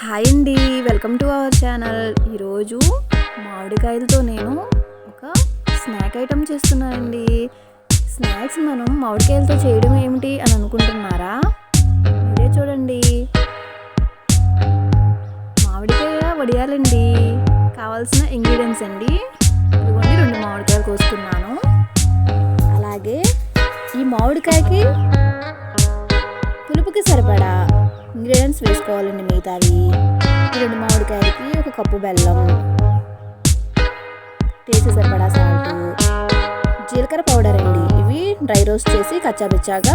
Hi అండి welcome to our channel. ఈరోజు మామిడికాయలతో నేను ఒక స్నాక్ ఐటమ్ చేస్తున్నానండి. స్నాక్స్ మనం మామిడికాయలతో చేయడం ఏమిటి అని అనుకుంటున్నారా? మీరే చూడండి. మామిడికాయ వడియాలండి. కావాల్సిన ఇంగ్రీడియంట్స్ అండి. ఇదిగోండి రెండు మామిడికాయలు కోసుకున్నాను. అలాగే ఈ మామిడికాయకి పులుపుకి సరిపడా ఇంగ్రీడియంట్స్ వేసుకోవాలండి మిగతావి. రెండు మామిడికాయలకి ఒక కప్పు బెల్లం టేస్ట్ సరిపడా సాల్ట్ జీలకర్ర పౌడర్ అండి. ఇవి డ్రై రోస్ట్ చేసి కచ్చాబిచ్చాగా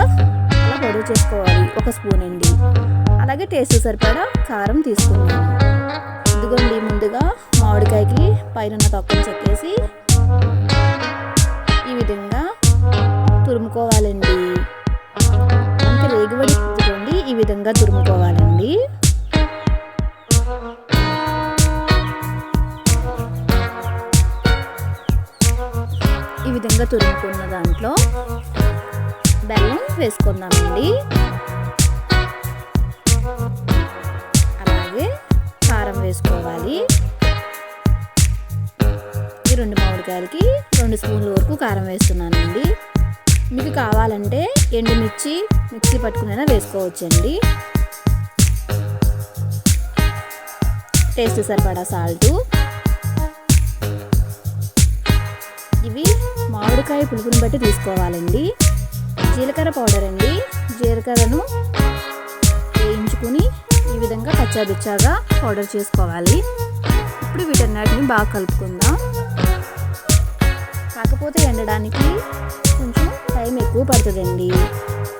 అలా పౌడర్ చేసుకోవాలి ఒక స్పూన్ అండి. అలాగే టేస్ట్ సరిపడా కారం తీసుకున్నాను. ఇదిగోండి ముందుగా మామిడికాయకి పైన తొక్కను చెక్కేసి ఈ విధంగా తురుముకోవాలండి. మనకి రేగుబడి విధంగా తురుముకోవాలండి ఈ విధంగా తురుముకున్న దాంట్లో బెల్లం వేసుకుందామండి. అలాగే కారం వేసుకోవాలి. ఈ రెండు మామిడికాయలకి రెండు స్పూన్ల వరకు కారం వేస్తున్నానండి. మీకు కావాలంటే ఎండుమిర్చి మిక్సీ పట్టుకునైనా వేసుకోవచ్చండి. టేస్ట్ సరిపడా సాల్టు. ఇవి మామిడికాయ పులుపుని బట్టి తీసుకోవాలండి. జీలకర్ర పౌడర్ అండి. జీలకర్రను వేయించుకుని ఈ విధంగా పచ్చాబిచ్చాగా పౌడర్ చేసుకోవాలి. ఇప్పుడు వీటన్నిటిని బాగా కలుపుకుందాం. కాకపోతే ఎండడానికి కొంచెం టైం ఎక్కువ పడుతుందండి.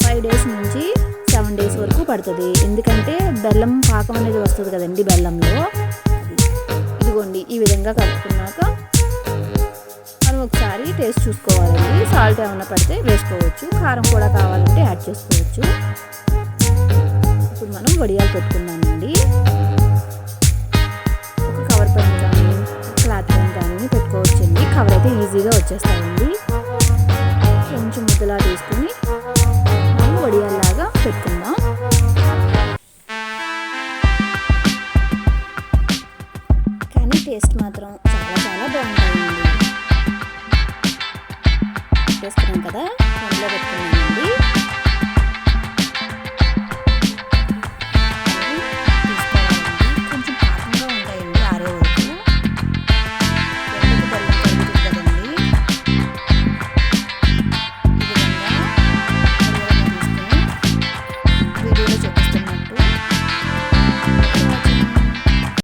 ఫైవ్ డేస్ నుంచి సెవెన్ డేస్ వరకు పడుతుంది. ఎందుకంటే బెల్లం పాకం అనేది వస్తుంది కదండి బెల్లంలో. ఇదిగోండి ఈ విధంగా కలుపుకున్నాక మనం ఒకసారి టేస్ట్ చూసుకోవాలండి. సాల్ట్ ఏమైనా పడితే వేసుకోవచ్చు. కారం కూడా కావాలంటే యాడ్ చేసుకోవచ్చు. ఇప్పుడు మనం వడియాలు పెట్టుకుందామండి. ఈజీగా వచ్చేస్తాయండి. కొంచెం ముద్దలా తీసుకుని మనం వడియాల్లాగా పెట్టుకుందాం. కానీ టేస్ట్ మాత్రం చాలా చాలా బాగుంటుంది చేసుకున్నాం కదా అందులో పెట్టుకున్నాం